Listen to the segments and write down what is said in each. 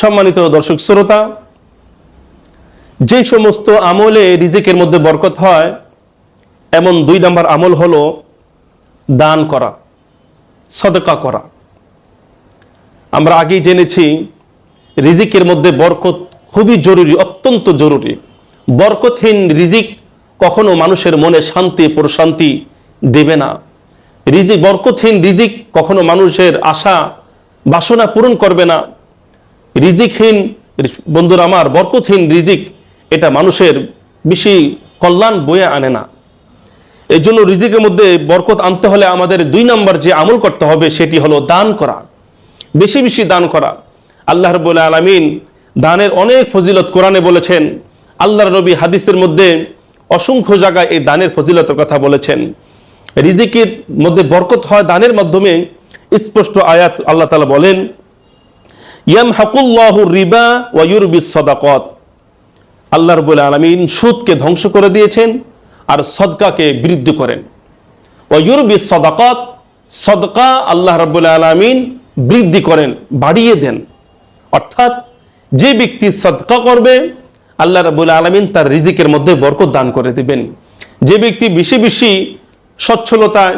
সম্মানিত দর্শক শ্রোতা, যে সমস্ত আমলে রিজিকের মধ্যে বরকত হয়, এমন দুই নম্বর আমল হলো দান করা, সদকা করা। আমরা আগেই জেনেছি, রিজিকের মধ্যে বরকত খুবই জরুরি, অত্যন্ত জরুরি। বরকতহীন রিজিক কখনো মানুষের মনে শান্তি, প্রশান্তি দেবে না। রিজিক বরকতহীন রিজিক কখনো মানুষের আশা, বাসনা পূরণ করবে না। রিজিকহীন বন্ধুরা আমার বরকতহীন রিজিক এটা মানুষের বেশি কল্যাণ বয়ে আনে না। এই জন্য রিজিকের মধ্যে বরকত আনতে হলে আমাদের দুই নম্বর যে আমল করতে হবে সেটি হলো দান করা। বেশি বেশি দান করা। আল্লাহ রবুল্লা আলমিন দানের অনেক ফজিলত কোরআনে বলেছেন, আল্লাহর নবী হাদিসের মধ্যে অসংখ্য জায়গায় এই দানের ফজিলতের কথা বলেছেন। রিজিকের মধ্যে বরকত হয় দানের মাধ্যমে, স্পষ্ট আয়াত আল্লাহ তালা বলেন ইয়াম হাকুল্লাহ রিবা ওয়ুরবিস সদাকত। আল্লাহ রবুল আলমিন সুদকে ধ্বংস করে দিয়েছেন আর সদকাকে বৃদ্ধি করেন। ওয়ুরবিস সদাকত, সদকা আল্লাহ রবুল আলমিন বৃদ্ধি করেন, বাড়িয়ে দেন। অর্থাৎ যে ব্যক্তি সদকা করবে, আল্লাহ রবুল আলমিন তার রিজিকের মধ্যে বরকত দান করে দেবেন। যে ব্যক্তি বেশি বেশি সচ্ছলতায়,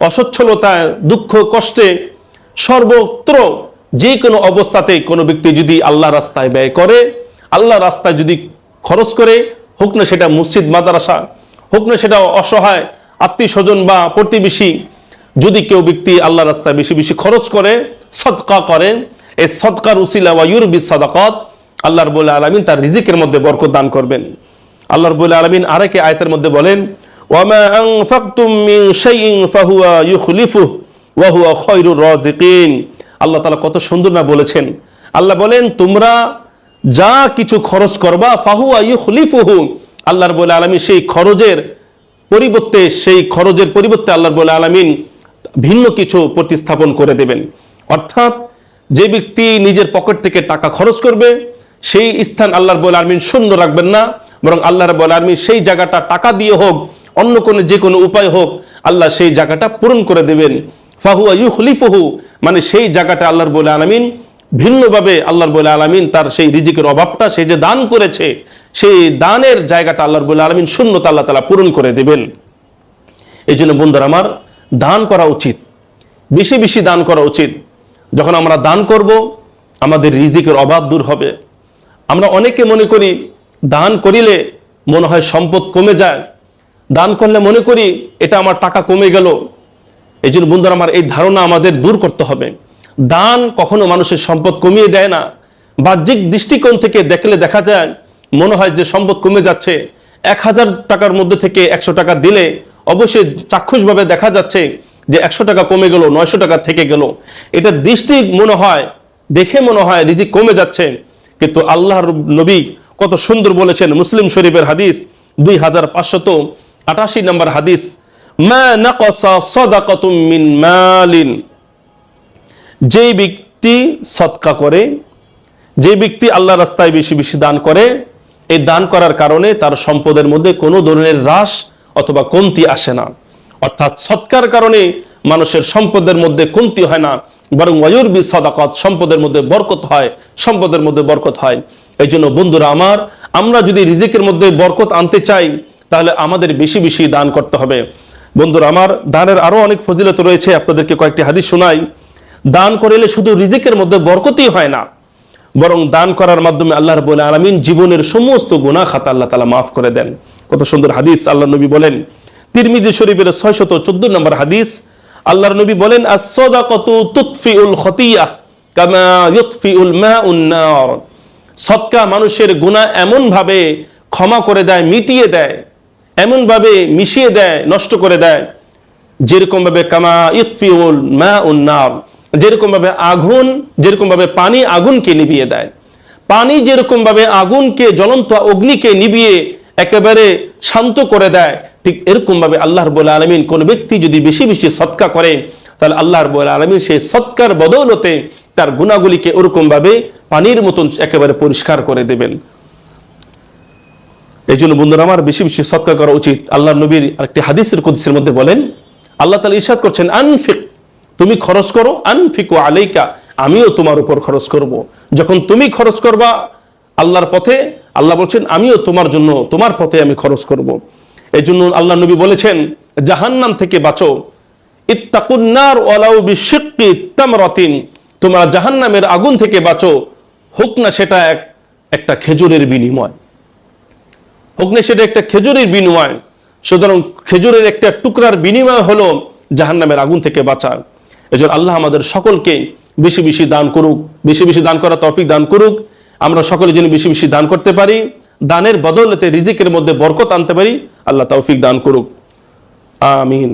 অসচ্ছলতায়, দুঃখ, কষ্টে সর্বত্র যে কোনো অবস্থাতে কোনো ব্যক্তি যদি আল্লাহ রাস্তায় ব্যয় করে, আল্লাহ রাস্তায় যদি খরচ করে, হোক না সেটা মসজিদ, মাদ্রাসা, হোক না সেটা অসহায় আত্মীয় স্বজন বা প্রতিবেশী, যদি কেউ ব্যক্তি আল্লাহ রাস্তায় বেশি বেশি খরচ করে, সদকা করেন এই সদকার উসিলা ওয়া ইউরবি সাদাকাত, আল্লাহ রবুল আলমিন তার রিজিকের মধ্যে বরকত দান করবেন। আল্লাহ রবুল আলমিন আরেকে আয়তের মধ্যে বলেন, ওয়ামা আনফাকতুম মিন শাইইন ফাহুয়া ইউখলিফুহু ওয়া হুয়া খায়রুর রাজিকিন আল্লাহ তালা কত সুন্দর না বলেছেন। আল্লাহ বলেন, তোমরা যা কিছু খরচ করবা, ফাহুয়া ইউখলিফুহু। আল্লাহর রবুল আলমিন সেই খরচের পরিবর্তে, সেই খরচের পরিবর্তে আল্লাহ বলে আলমিন ভিন্ন কিছু প্রতিস্থাপন করে দেবেন। অর্থাৎ, যে ব্যক্তি নিজের পকেট থেকে টাকা খরচ করবে, সেই স্থান আল্লাহর বলে আলমিন শূন্য রাখবেন না, বরং আল্লাহর বলে আলমিন সেই জায়গাটা টাকা দিয়ে হোক, অন্য কোনো যে কোনো উপায় হোক, আল্লাহ সেই জায়গাটা পূরণ করে দেবেন। ফাহুয়া ইউখলিফহু মানে সেই জায়গাটা আল্লাহর বলে আলমিন, ভিন্নভাবে আল্লাহর বলে আলামিন তার সেই রিজিকের অভাবটা সে যে দান করেছে, সেই দানের জায়গাটা আল্লাহর বলে আলমিন শূন্যতা আল্লাহ তালা পূরণ করে দেবেন। এই জন্য বন্ধুরা আমার, দান করা উচিত। বেশি বেশি দান করা উচিত। যখন আমরা দান করব, আমাদের রিজিকের অভাব দূর হবে। আমরা অনেকে মনে করি, দান করিলে মনে হয় সম্পদ কমে যায়। দান করলে মনে করি, এটা আমার টাকা কমে গেল। এই জন্য বন্ধুরা আমার এই ধারণা আমাদের দূর করতে হবে। দান কখনো মানুষের সম্পদ কমিয়ে দেয় না। বাহ্যিক দৃষ্টিকোণ থেকে দেখলে দেখা যায়, মনে হয় যে সম্পদ কমে যাচ্ছে। এক হাজার টাকার মধ্যে থেকে একশো টাকা দিলে অবশ্যই চাক্ষুষভাবে দেখা যাচ্ছে যে একশো টাকা কমে গেল, নয়শো টাকা থেকে গেল। এটা দৃষ্টি মনে হয়, দেখে মনে হয় রিজিক কমে যাচ্ছে। কিন্তু আল্লাহর নবী কত সুন্দর বলেছেন, মুসলিম শরীফের হাদিস দুই হাজার পাঁচশত আটাশি নম্বর হাদিস। যে ব্যক্তি সৎকা করে যে ব্যক্তি আল্লাহ রাস্তায় বেশি বেশি দান করে, এই দান করার কারণে তার সম্পদের মধ্যে কোনো ধরনের হ্রাস অথবা কমতি আসে না। অর্থাৎ সৎকার কারণে মানুষের সম্পদের মধ্যে কমতি হয় না, বরং ওয়ুরবি সদাকত সম্পদের মধ্যে বরকত হয়, সম্পদের মধ্যে বরকত হয়। এই জন্য বন্ধুরা আমার, আমরা যদি রিজিকের মধ্যে বরকত আনতে চাই, তাহলে আমাদের বেশি বেশি দান করতে হবে। বন্ধুরা, আমার দানের আরও অনেক ফজিলত রয়েছে, আপনাদেরকে কয়েকটি হাদিস শোনাই। দান করিলে শুধু রিজিকের মধ্যে বরকতই হয় না, বরং দান করার মাধ্যমে আল্লাহ রবুল আলমিন জীবনের সমস্ত গুণা খাতা আল্লাহ তালা মাফ করে দেন। কত সুন্দর হাদিস আল্লাহ নবী বলেন। তিরমিজি শরীফের ছয়শত চোদ্দ নম্বর হাদিস, আল্লাহর নবী বলেন সদকা মানুষের গুনাহ এমন ভাবে ক্ষমা করে দেয়, মিটিয়ে দেয় এমন ভাবে মিশিয়ে দেয়, নষ্ট করে দেয়। যেরকম ভাবে কামা ইউতফিউল মাউন নার যেরকম ভাবে আগুন যেরকম ভাবে পানি আগুনকে নিভিয়ে দেয়। পানি যেরকম ভাবে আগুনকে, জ্বলন্ত অগ্নিকে নিভিয়ে একেবারে শান্ত করে দেয়, ঠিক এরকম ভাবে আল্লাহর বলে আলমিন কোন ব্যক্তি যদি বেশি বেশি সৎকা করে, তাহলে আল্লাহর বলে আলমিন সেই সৎকার বদৌলতে তার গুণাগুলিকে ওরকম ভাবে পানির মতন একেবারে পরিষ্কার করে দেবেন। এই জন্য বন্ধুরা আমার বেশি বেশি সৎকার করা উচিত আল্লাহ নবীর আরেকটি হাদিসের কুদিসের মধ্যে বলেন, আল্লাহ তালা ইরশাদ করছেন, আনফিক, তুমি খরচ করো, আনফিকু আলাইকা, আমিও তোমার উপর খরচ করব। যখন তুমি খরচ করবা আল্লাহর পথে, আল্লাহ বলছেন, আমিও তোমার জন্য, তোমার পথে আমি খরচ করব। এই জন্য আল্লাহ নবী বলেছেন, জাহান্নাম থেকে বাঁচো ইত্তাকুন্নার ওয়ালাউ বিশিক্কি তামরাতিন, তোমরা জাহান্নামের আগুন থেকে বাঁচো হোক না সেটা এক, একটা খেজুরের বিনিময় হোক না সেটা একটা খেজুরের বিনিময় সুতরাং খেজুরের একটা টুকরার বিনিময় হলো জাহান্নামের আগুন থেকে বাঁচার। এজন্য আল্লাহ আমাদের সকলকে বেশি বেশি দান করুক, বেশি বেশি দান করা তৌফিক দান করুক। আমরা সকলে যেন বেশি বেশি দান করতে পারি, দানের বদলতে রিজিকের মধ্যে বরকত আনতে পারি, আল্লাহ তৌফিক দান করুক। আমিন।